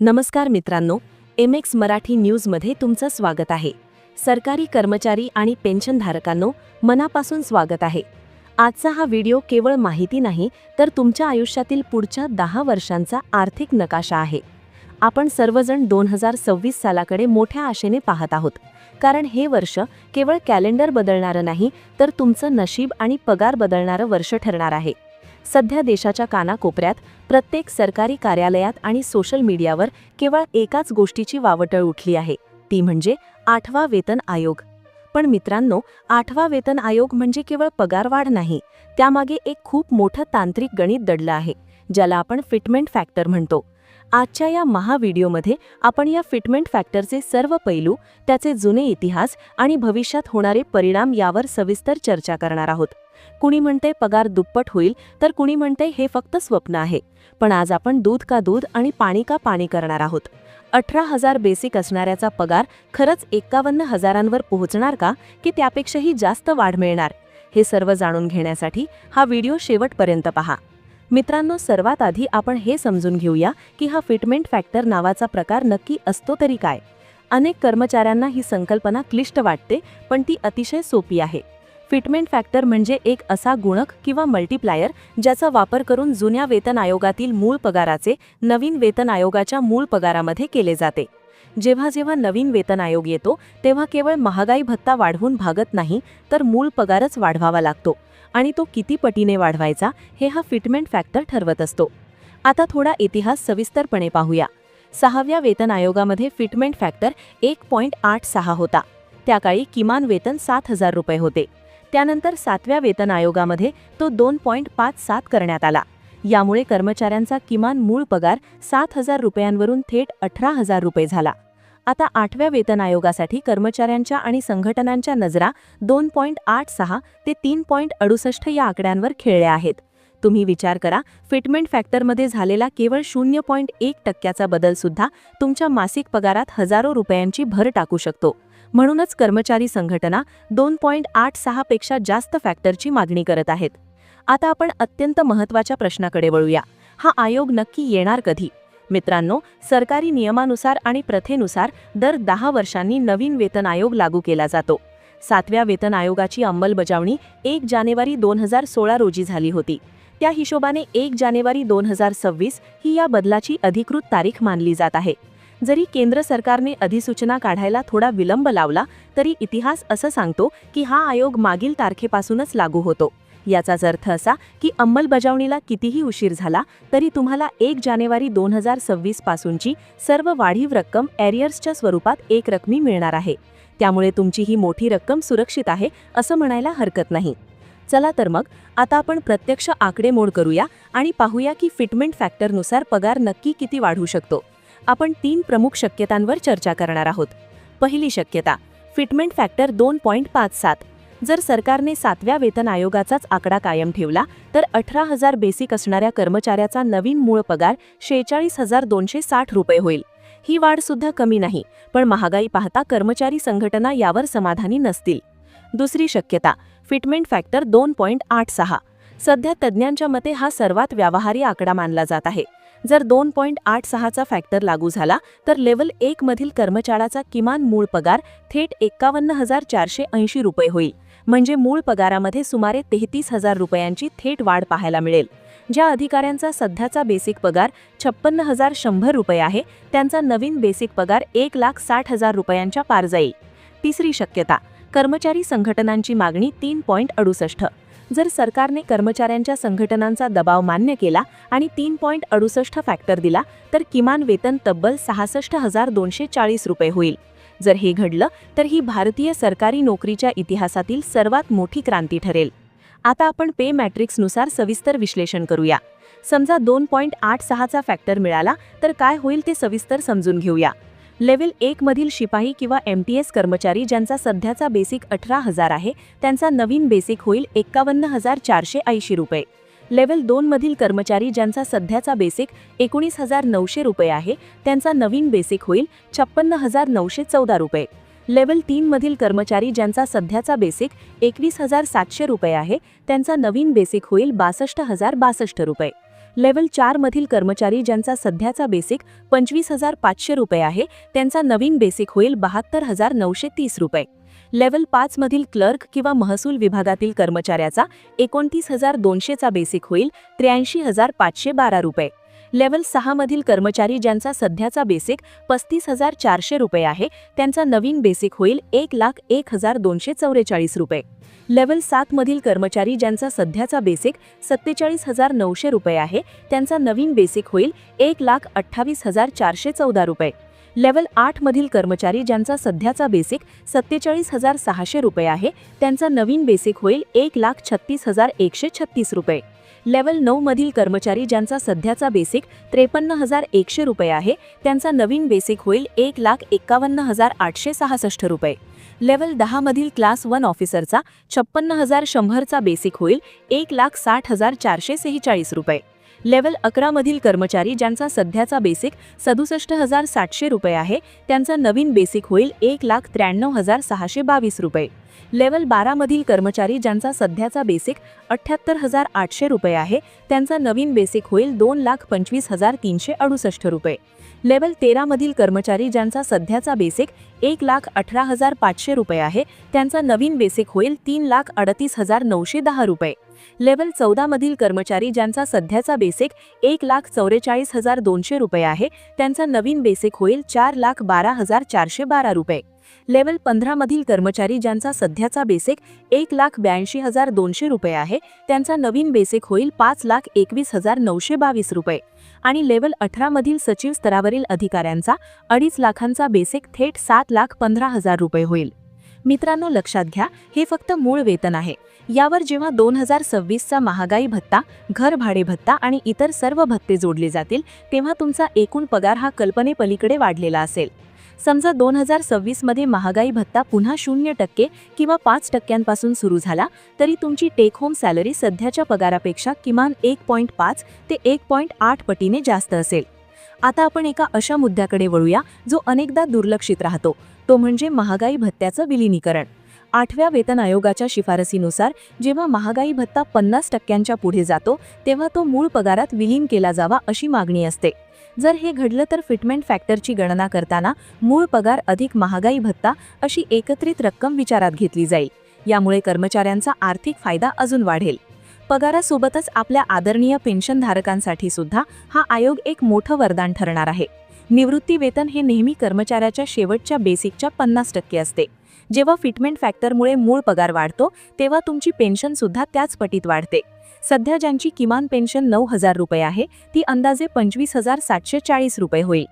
नमस्कार मित्रांनो M x Marathi न्यूजमध्ये तुमचं स्वागत आहे. सरकारी कर्मचारी आणि पेन्शनधारकांनो मनापासून स्वागत आहे. आजचा हा व्हिडिओ केवळ माहिती नाही तर तुमच्या आयुष्यातील पुढच्या दहा वर्षांचा आर्थिक नकाशा आहे. आपण सर्वजण दोन हजार सव्वीस सालाकडे मोठ्या आशेने पाहत आहोत. कारण हे वर्ष केवळ कॅलेंडर बदलणारं नाही तर तुमचं नशीब आणि पगार बदलणारं वर्ष ठरणार आहे. सध्या देशाच्या कानाकोपऱ्यात प्रत्येक सरकारी कार्यालयात आणि सोशल मीडियावर केवळ एकाच गोष्टीची वावटळ उठली आहे. ती म्हणजे आठवा वेतन आयोग. पण मित्रांनो आठवा वेतन आयोग म्हणजे केवळ पगारवाढ नाही त्यामागे एक खूप मोठं तांत्रिक गणित दडलं आहे ज्याला आपण फिटमेंट फॅक्टर म्हणतो. आजच्या या महाव्हिडिओमध्ये आपण या फिटमेंट फॅक्टरचे सर्व पैलू त्याचे जुने इतिहास आणि भविष्यात होणारे परिणाम यावर सविस्तर चर्चा करणार आहोत. कुणी म्हणते पगार दुप्पट होईल तर कुणी म्हणते हे फक्त स्वप्न आहे. पण आज आपण दूध का दूध आणि पाणी का पाणी करणार आहोत? अठरा हजार बेसिक असणाऱ्याचा पगार खरंच एक्कावन्न हजारांवर पोहोचणार का की त्यापेक्षाही जास्त वाढ मिळणार? हे सर्व जाणून घेण्यासाठी हा व्हिडिओ शेवटपर्यंत पहा. मित्रांनो सर्वात आधी आपण हे समजून घेऊया की हा फिटमेंट फॅक्टर नावाचा प्रकार नक्की असतो तरी काय. अनेक कर्मचाऱ्यांना ही संकल्पना क्लिष्ट वाटते पण ती अतिशय सोपी आहे. फिटमेंट फॅक्टर म्हणजे एक असा गुणक किंवा मल्टिप्लायर ज्याचा वापर करून जुन्या वेतन आयोगातील मूळ पगाराचे नवीन वेतन आयोगाच्या मूळ पगारामध्ये केले जाते. जेव्हा जेव्हा नवीन वेतन आयोग येतो तेव्हा केवळ महागाई भत्ता वाढवून भागत नाही तर मूळ पगारच वाढवावा लागतो आणि तो किती पटीने वाढवायचा हे हा फिटमेंट फॅक्टर ठरवत असतो. आता थोडा इतिहास सविस्तरपणे पाहूया. सहाव्या वेतन आयोगामध्ये फिटमेंट फॅक्टर एक पॉईंट आठ सहा होता. त्या काळी किमान वेतन सात हजार रुपये होते. त्यानंतर सातव्या वेतन आयोगामध्ये तो दोन पॉईंट पाच सात करण्यात आला. यामुळे कर्मचाऱ्यांचा किमान मूळ पगार सात हजार रुपयांवरून थेट अठरा हजार रुपये झाला. आता आठव्या वेतन आयोगासाठी कर्मचाऱ्यांच्या आणि संघटनांच्या नजरा दोन पॉईंट आठ सहा ते तीन पॉईंट अडुसष्ट या आकड्यांवर खेळल्या आहेत. तुम्ही विचार करा फिटमेंट फॅक्टरमध्ये झालेला केवळ शून्य पॉईंट एक टक्क्याचा बदलसुद्धा तुमच्या मासिक पगारात हजारो रुपयांची भर टाकू शकतो. म्हणूनच कर्मचारी संघटना दोन पॉईंट आठ सहा पेक्षा जास्त फॅक्टरची मागणी करत आहेत. आता आपण अत्यंत महत्त्वाच्या प्रश्नाकडे वळूया. हा आयोग नक्की येणार कधी? मित्रांनो सरकारी नियमानुसार आणि प्रथेनुसार दर दहा वर्षांनी नवीन वेतन आयोग लागू केला जातो. सातव्या वेतन आयोगाची अंमलबजावणी एक जानेवारी दोन हजार सोळा रोजी झाली होती. त्या हिशोबाने एक जानेवारी दोन हजार सव्वीस ही या बदलाची अधिकृत तारीख मानली जात आहे. जरी केंद्र सरकारने अधिसूचना काढायला थोडा विलंब लावला तरी इतिहास असं सांगतो की हा आयोग मागील तारखेपासूनच लागू होतो. याचाच अर्थ असा की अंमलबजावणीला कितीही उशीर झाला तरी तुम्हाला एक जानेवारी दोन हजार सव्वीस पासूनची सर्व वाढीव रक्कम एरियर्सच्या स्वरूपात एक रकमी मिळणार आहे. त्यामुळे तुमची ही मोठी रक्कम सुरक्षित आहे असं म्हणायला हरकत नाही. चला तर मग आता आपण प्रत्यक्ष आकडेमोड करूया आणि पाहूया की फिटमेंट फॅक्टरनुसार पगार नक्की किती वाढू शकतो. आपण तीन प्रमुख शक्यतांवर चर्चा करणार आहोत. पहिली शक्यता फिटमेंट फॅक्टर दोन पॉईंट पाच सात. जर सरकारने सातव्या वेतन आयोगाचाच आकडा कायम ठेवला तर अठरा हजार बेसिक असणाऱ्या कर्मचाऱ्याचा नवीन मूळ पगार शेहेचाळीस हजार दोनशे साठ रुपये होईल. ही वाढ सुद्धा कमी नाही पण महागाई पाहता कर्मचारी संघटना यावर समाधानी नसतील. दुसरी शक्यता फिटमेंट फॅक्टर दोन पॉईंट आठ सहा. सध्या तज्ज्ञांच्या मते हा सर्वात व्यावहारी आकडा मानला जात आहे. जर दोन पॉईंट आठ सहाचा फॅक्टर लागू झाला तर लेवल एकमधील कर्मचाऱ्याचा किमान मूळ पगार थेट एक्कावन्न हजार चारशे ऐंशी रुपये होईल. म्हणजे मूळ पगारामध्ये सुमारे तेहतीस हजार रुपयांची थेट वाढ पाहायला मिळेल. ज्या अधिकाऱ्यांचा सध्याचा बेसिक पगार छप्पन्न हजार शंभर रुपये आहे त्यांचा नवीन बेसिक पगार एक लाख साठ हजार रुपयांच्या पार जाईल. तिसरी शक्यता कर्मचारी संघटनांची मागणी तीन पॉईंट अडुसष्ट. जर सरकारने कर्मचाऱ्यांच्या संघटनांचा दबाव मान्य केला आणि तीन पॉईंट अडुसष्ट फॅक्टर दिला तर किमान वेतन तब्बल सहासष्ट हजार दोनशे चाळीस रुपये होईल. जर हे घडलं तर ही भारतीय सरकारी नोकरीच्या इतिहासातील सर्वात मोठी क्रांती ठरेल. आता आपण पे मॅट्रिक्सनुसार सविस्तर विश्लेषण करूया. समजा दोन पॉईंट आठ सहाचा फॅक्टर मिळाला तर काय होईल ते सविस्तर समजून घेऊया. लेव्हल एक मधील शिपाई किंवा एम टी एस कर्मचारी ज्यांचा सध्याचा बेसिक अठरा हजार आहे त्यांचा नवीन बेसिक होईल एक्कावन्न हजार चारशे ऐंशी रुपये. लेव्हल दोन मधील कर्मचारी ज्यांचा सध्याचा बेसिक एकोणीस हजार नऊशे रुपये आहे त्यांचा नवीन बेसिक होईल छप्पन्न हजार नऊशे चौदा रुपये. लेव्हल तीन मधील कर्मचारी ज्यांचा सध्याचा बेसिक एकवीस हजार सातशे रुपये आहे त्यांचा नवीन बेसिक होईल बासष्ट हजार बासष्ट रुपये. लेवल चार मधील कर्मचारी ज्यांचा सध्याचा बेसिक पंचवीस हजार पाचशे रुपये आहे त्यांचा नवीन बेसिक होईल बहात्तर हजार नऊशे तीस रुपये. लेवल पाच मधील क्लर्क किंवा महसूल विभागातील कर्मचाऱ्याचा एकोणतीस हजार दोनशेचा बेसिक होईल त्र्याऐंशी हजार पाचशे बारा रुपये. लेवल सहामधील कर्मचारी ज्यांचा सध्याचा बेसिक पस्तीस हजार चारशे रुपये आहे त्यांचा नवीन बेसिक होईल एक लाख एक हजार दोनशे चौवेचाळीस रुपये. लेवल सात मधील कर्मचारी ज्यांचा सध्याचा बेसिक सत्तेचाळीस हजार नऊशे रुपये आहे त्यांचा नवीन बेसिक होईल एक लाख अठ्ठावीस हजार चारशे चौदा रुपये. लेवल आठमधील कर्मचारी ज्यांचा सध्याचा बेसिक सत्तेचाळीस हजार सहाशे रुपये आहे त्यांचा नवीन बेसिक होईल एक लाख छत्तीस हजार एकशे छत्तीस रुपये. लेवल नऊ मधील कर्मचारी ज्यांचा सध्याचा बेसिक त्रेपन्न हजार एकशे रुपये आहे त्यांचा नवीन बेसिक होईल एक लाख एक्कावन्न हजार आठशे सहासष्ट रुपये. लेवल दहा मधील क्लास वन ऑफिसरचा छप्पन्न हजार शंभरचा बेसिक होईल एक लाख साठ हजार चारशे सेहेचाळीस रुपये. लेवल अकरामधील कर्मचारी ज्यांचा सध्याचा बेसिक सदुसष्ट हजार सातशे रुपये आहे त्यांचा नवीन बेसिक होईल एक लाख त्र्याण्णव हजार सहाशे बावीस रुपये. लेवल बारामधील कर्मचारी ज्यांचा सध्याचा बेसिक अठ्ठ्याहत्तर हजार आठशे रुपये आहे त्यांचा नवीन बेसिक होईल दोन लाख पंचवीस हजार तीनशे अडुसष्ट रुपये. लेवल तेरामधील कर्मचारी ज्यांचा सध्याचा बेसिक एक लाख अठरा हजार पाचशे रुपये आहे त्यांचा नवीन बेसिक होईल तीन लाख अडतीस हजार नऊशे दहा रुपये. लेवल चौदामधील कर्मचारी ज्यांचा सध्याचा बेसिक एक लाख चौवेचाळीस हजार दोनशे रुपये आहे त्यांचा नवीन बेसिक होईल चार लाख बारा हजार चारशे बारा रुपये. लेवल पंधरामधील कर्मचारी ज्यांचा सध्याचा बेसिक एक लाख ब्याऐंशी हजार दोनशे रुपये आहे त्यांचा नवीन बेसिक होईल पाच लाख एकवीस हजार नऊशे बावीस रुपये. आणि लेवल अठरामधील सचिव स्तरावरील अधिकाऱ्यांचा अडीच लाखांचा बेसिक थेट सात लाख पंधरा हजार रुपये होईल. मित्रांनो लक्षात घ्या हे फक्त मूळ वेतन आहे. यावर जेव्हा दोन हजार सव्वीसचा महागाई भत्ता घर भाडे भत्ता आणि इतर सर्व भत्ते जोडले जातील तेव्हा तुमचा एकूण पगार हा कल्पनेपलीकडे वाढलेला असेल. समजा दोन हजार सव्वीसमध्ये महागाई भत्ता पुन्हा शून्य टक्के किंवा पाच टक्क्यांपासून सुरू झाला तरी तुमची टेक होम सॅलरी सध्याच्या पगारापेक्षा किमान एक पॉईंट पाच ते एक पॉईंट आठ पटीने जास्त असेल. आता आपण एका अशा मुद्द्याकडे वळूया जो अनेकदा दुर्लक्षित राहतो. तो म्हणजे महागाई भत्त्याचं विलिनीकरण. आठव्या वेतन आयोगाच्या शिफारसीनुसार जेव्हा महागाई भत्ता पन्नास टक्क्यांच्या पुढे जातो तेव्हा तो मूळ पगारात विलीन केला जावा अशी मागणी असते. जर हे घडलं तर फिटमेंट फॅक्टरची गणना करताना मूळ पगार अधिक महागाई भत्ता अशी एकत्रित रक्कम विचारात घेतली जाईल. यामुळे कर्मचाऱ्यांचा आर्थिक फायदा अजून वाढेल. पगारासोबतच आपल्या आदरणीय पेन्शनधारकांसाठी सुद्धा हा आयोग एक मोठं वरदान ठरणार आहे. निवृत्ती वेतन हे नेहमी कर्मचाऱ्याच्या शेवटच्या बेसिकच्या पन्नास टक्के असते. जेव्हा फिटमेंट फॅक्टरमुळे मूळ पगार वाढतो तेव्हा तुमची पेन्शन सुद्धा त्याच पटीत वाढते. सध्या ज्यांची किमान पेन्शन नऊ हजार रुपये आहे ती अंदाजे पंचवीस हजार सातशे चाळीस रुपये होईल.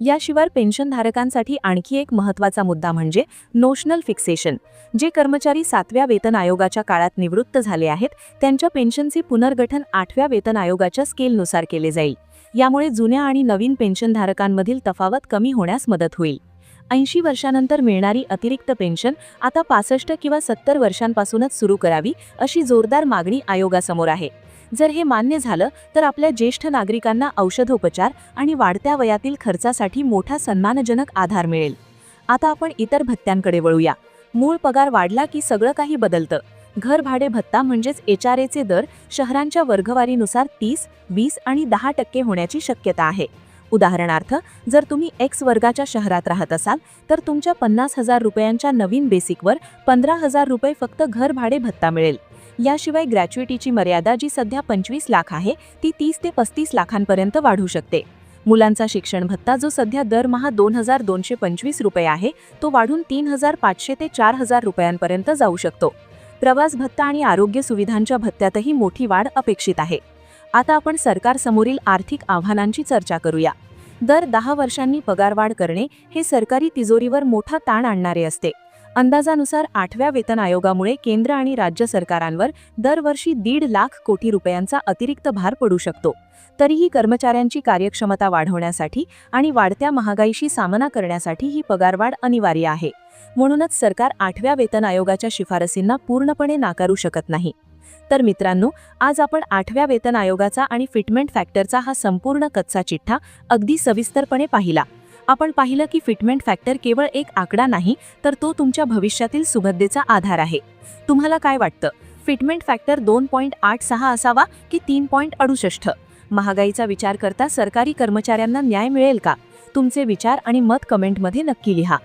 याशिवाय पेन्शनधारकांसाठी आणखी एक महत्त्वाचा मुद्दा म्हणजे नोशनल फिक्सेशन जे कर्मचारी सातव्या वेतन आयोगाच्या काळात निवृत्त झाले आहेत त्यांच्या पेन्शनचे पुनर्गठन आठव्या वेतन आयोगाच्या स्केलनुसार केले जाईल. यामुळे जुन्या आणि नवीन पेन्शनधारकांमधील तफावत कमी होण्यास मदत होईल. ऐंशी वर्षानंतर मिळणारी अतिरिक्त पेन्शन आता पासष्ट किंवा सत्तर वर्षांपासूनच सुरू करावी अशी जोरदार मागणी आयोगासमोर आहे. जर हे मान्य झालं तर आपल्या ज्येष्ठ नागरिकांना औषधोपचार आणि वाढत्या वयातील खर्चासाठी मोठा सन्मानजनक आधार मिळेल. आता आपण इतर भत्त्यांकडे वळूया. मूळ पगार वाढला की सगळं काही बदलतं. घर भाडे भत्ता म्हणजेच एच आर एचे दर शहरांच्या वर्गवारीनुसार तीस वीस आणि दहा टक्के होण्याची शक्यता आहे. उदाहरणार्थ जर तुम्ही एक्स वर्गाच्या शहरात राहत असाल तर तुमच्या पन्नास हजार रुपयांच्या नवीन बेसिकवर पंधरा हजार रुपये फक्त घर भाडे भत्ता मिळेल. याशिवाय ग्रॅच्युइटीची मर्यादा जी सध्या पंचवीस लाख आहे ती तीस ते पस्तीस लाखांपर्यंत वाढू शकते. मुलांचा शिक्षण भत्ता जो सध्या दरमहा दोन हजार दोनशे पंचवीस रुपये आहे तो वाढून तीन हजार पाचशे ते चार हजार रुपयांपर्यंत जाऊ शकतो. प्रवास भत्ता आणि आरोग्य सुविधांच्या भत्त्यातही मोठी वाढ अपेक्षित आहे. आता आपण सरकारसमोरील आर्थिक आव्हानांची चर्चा करूया. दर दहा वर्षांनी पगारवाढ करणे हे सरकारी तिजोरीवर मोठा ताण आणणारे असते. अंदाजानुसार आठव्या वेतन आयोगामुळे केंद्र आणि राज्य सरकारांवर दरवर्षी दीड लाख कोटी रुपयांचा अतिरिक्त भार पडू शकतो. तरीही कर्मचाऱ्यांची कार्यक्षमता वाढवण्यासाठी आणि वाढत्या महागाईशी सामना करण्यासाठी ही पगारवाढ अनिवार्य आहे. म्हणूनच सरकार आठव्या वेतन आयोगाच्या शिफारसींना पूर्णपणे नाकारू शकत नाही. तर मित्रांनो आज आपण आठव्या वेतन आयोगाचा आणि फिटमेंट फॅक्टरचा हा संपूर्ण कच्चा चिठ्ठा अगदी सविस्तरपणे पाहिला. आपण पाहिलं की फिटमेंट फॅक्टर केवळ एक आकडा नाही तर तो तुमच्या भविष्यातील सुबद्धेचा आधार आहे. तुम्हाला काय वाटतं? फिटमेंट फॅक्टर दोन पॉईंट आठ सहा असावा की तीन पॉईंट अडुसष्ट? महागाईचा विचार करता सरकारी कर्मचाऱ्यांना न्याय मिळेल का? तुमचे विचार आणि मत कमेंटमध्ये नक्की लिहा.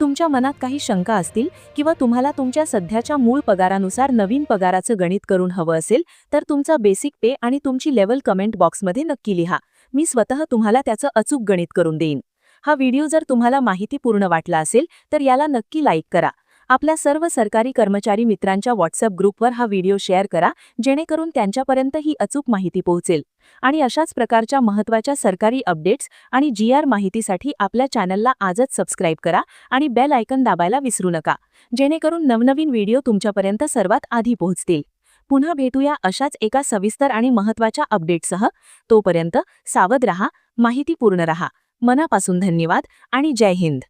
तुमच्या मनात काही शंका असतील किंवा तुम्हाला तुमच्या सध्याच्या मूळ पगारानुसार नवीन पगाराचं गणित करून हवं असेल तर तुमचा बेसिक पे आणि तुमची लेवल कमेंट बॉक्समध्ये नक्की लिहा. मी स्वतः तुम्हाला त्याचं अचूक गणित करून देईन. हा व्हिडिओ जर तुम्हाला माहितीपूर्ण वाटला असेल तर याला नक्की लाईक करा. आपल्या सर्व सरकारी कर्मचारी मित्रांच्या व्हॉट्सअप ग्रुपवर हा व्हिडिओ शेअर करा जेणेकरून त्यांच्यापर्यंत ही अचूक माहिती पोहोचेल. आणि अशाच प्रकारच्या महत्त्वाच्या सरकारी अपडेट्स आणि जी आर माहितीसाठी आपल्या चॅनलला आजच सबस्क्राईब करा आणि बेल आयकन दाबायला विसरू नका. जेणेकरून नवनवीन व्हिडिओ तुमच्यापर्यंत सर्वात आधी पोहोचतील. पुन्हा भेटूया अशाच एका सविस्तर आणि महत्त्वाच्या अपडेटसह तोपर्यंत सावध रहा माहितीपूर्ण रहा. मनापासून धन्यवाद आणि जय हिंद.